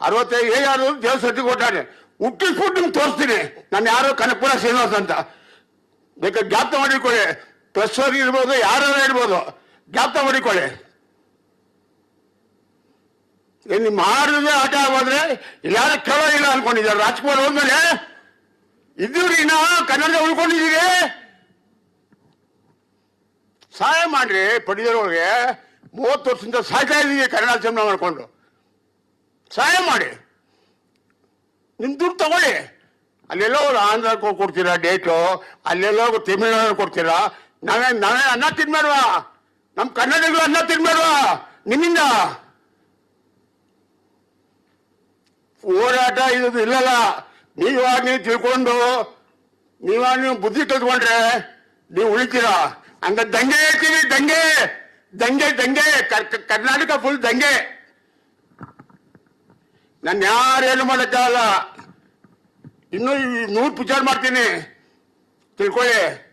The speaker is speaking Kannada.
ಅರವತ್ತೈದು ಯಾರು ದೇವ್ರ ಸತಿ ಕೊಟ್ಟಾನೆ. ಹುಟ್ಟಿಸ್ಬಿಟ್ಟು ನಿಮ್ಗೆ ತೋರಿಸ್ತೀನಿ. ನಾನು ಯಾರೋ ಕನಕಪುರ ಶ್ರೀನಿವಾಸ ಅಂತ. ಬೇಕಾದ್ರೆ ಜ್ಞಾಪಕ ಮಾಡಿಕೊಳ್ಳಿ. ಪ್ರೆಸ್ ಅವ್ರಿಗೆ ಇರ್ಬೋದು ಯಾರು ಇರ್ಬೋದು. ಜ್ಞಾಪ್ತ ಮಾಡಿಕೊಳ್ಳಿ. ಏನ್ ನಿಮ್ ಮಾಡಿದ್ರೆ ಆಟ ಆಗೋದ್ರೆ ಯಾರು ಕೇಳೋದಿಲ್ಲ ಅನ್ಕೊಂಡಿದ್ದಾರೆ. ರಾಜ್ಕುಮಾರ್ ಹೋದ್ಮೇಲೆ ಇದ್ರಿ ನಾವು ಕನ್ನಡ ಉಳ್ಕೊಂಡಿದ್ದೀರಿ ಸಹಾಯ ಮಾಡ್ರಿ ಪಡಿದವ್ರಿಗೆ ಮೂವತ್ತು ವರ್ಷದಿಂದ ಸಾಯ್ತಾ ಇದ್ದೀವಿ ಕನ್ನಡ ಸಿನಿಮಾ ಮಾಡ್ಕೊಂಡು. ಸಹಾಯ ಮಾಡಿ. ನಿಮ್ಮ ದುಡ್ಡು ತಗೊಳ್ಳಿ. ಅಲ್ಲೆಲ್ಲೋ ಆಂಧ್ರ ಕೊಡ್ತೀರಾ, ಡೇಟು, ಅಲ್ಲೆಲ್ಲೋ ತಮಿಳ್ನಾಡು ಕೊಡ್ತೀರಾ? ನಾವೇ ನಾವೇ ಅನ್ನ ತಿನ್ಬೇಡ್ವಾ. ನಮ್ಮ ಕನ್ನಡಿಗರು ಅನ್ನ ತಿನ್ಬೇಡ್ವಾ. ನಿಮ್ಮಿಂದ. ಹೋರಾಟ ಇದು ಇಲ್ಲಲ್ಲ. ನೀವಾಗ ನೀವು ತಿಳ್ಕೊಂಡು, ನೀವಾಗ ನೀವು ಬುದ್ಧಿ ಕಲ್ತ್ಕೊಂಡ್ರೆ ನೀವು ಉಳಿತೀರಾ? ಹಂಗ ದಂಗೆ ಹೇಳ್ತೀವಿ ದಂಗೆ. ದಂಗೆ ದಂಗೆ. ಕರ್ನಾಟಕ ಫುಲ್ ದಂಗೆ. ನಾನು ಯಾರೇನು ಮಾಡಕ್ಕಾಗಲ್ಲ ಇನ್ನೂ ನೂರು ವಿಚಾರ ಮಾಡ್ತೀನಿ. ತಿಳ್ಕೊಳ್ಳಿ.